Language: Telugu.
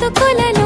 బ్రతుకులలో